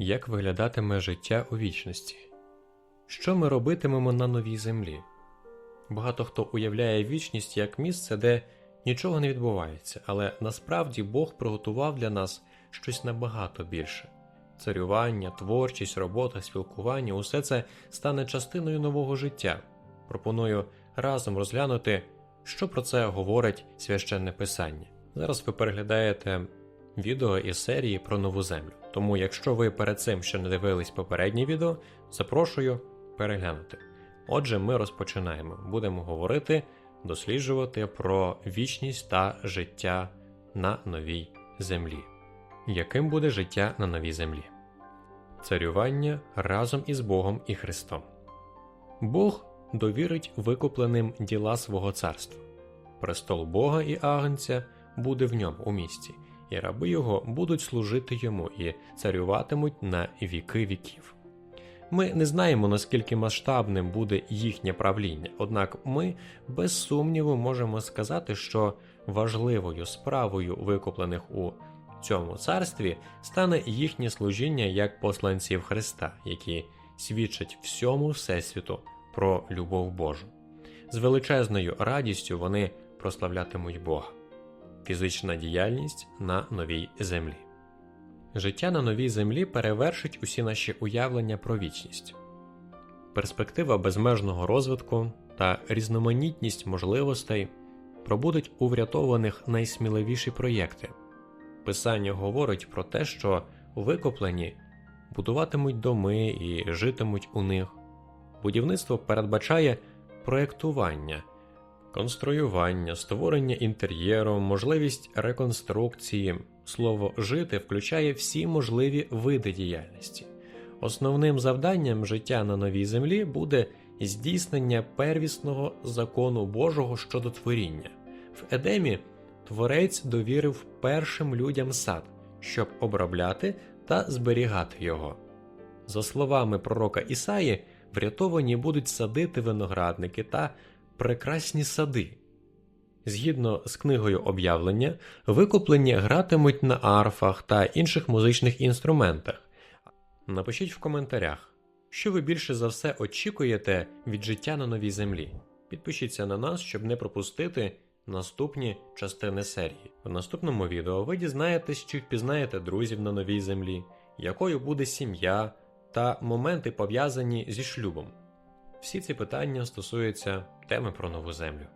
Як виглядатиме життя у вічності? Що ми робитимемо на новій землі? Багато хто уявляє вічність як місце, де нічого не відбувається, але насправді Бог приготував для нас щось набагато більше. Царювання, творчість, робота, спілкування усе це стане частиною нового життя. Пропоную разом розглянути, що про це говорить священне писання. Зараз ви переглядаєте відео із серії про нову землю. Тому, якщо ви перед цим ще не дивились попереднє відео, запрошую переглянути. Отже, ми розпочинаємо. Будемо говорити, досліджувати про вічність та життя на новій землі. Яким буде життя на новій землі? Царювання разом із Богом і Христом. Бог довірить викупленим діла свого царства. Престол Бога і Агнця буде в ньому у місті, і раби його будуть служити йому і царюватимуть на віки віків. Ми не знаємо, наскільки масштабним буде їхнє правління, однак ми без сумніву можемо сказати, що важливою справою викуплених у цьому царстві стане їхнє служіння як посланців Христа, які свідчать всьому Всесвіту про любов Божу. З величезною радістю вони прославлятимуть Бога. Фізична діяльність на новій землі. Життя на новій землі перевершить усі наші уявлення про вічність. Перспектива безмежного розвитку та різноманітність можливостей пробудуть у врятованих найсміливіші проєкти. Писання говорить про те, що викоплені будуватимуть доми і житимуть у них. Будівництво передбачає проєктування, конструювання, створення інтер'єру, можливість реконструкції. Слово жити включає всі можливі види діяльності. Основним завданням життя на новій землі буде здійснення первісного закону Божого щодо творіння. В Едемі Творець довірив першим людям сад, щоб обробляти та зберігати його. За словами пророка Ісаї, врятовані будуть садити виноградники та прекрасні сади. Згідно з книгою об'явлення, викуплені гратимуть на арфах та інших музичних інструментах. Напишіть в коментарях, що ви більше за все очікуєте від життя на новій землі. Підпишіться на нас, щоб не пропустити наступні частини серії. В наступному відео ви дізнаєтесь, чи впізнаєте друзів на новій землі, якою буде сім'я та моменти пов'язані зі шлюбом. Всі ці питання стосуються теми про нову землю.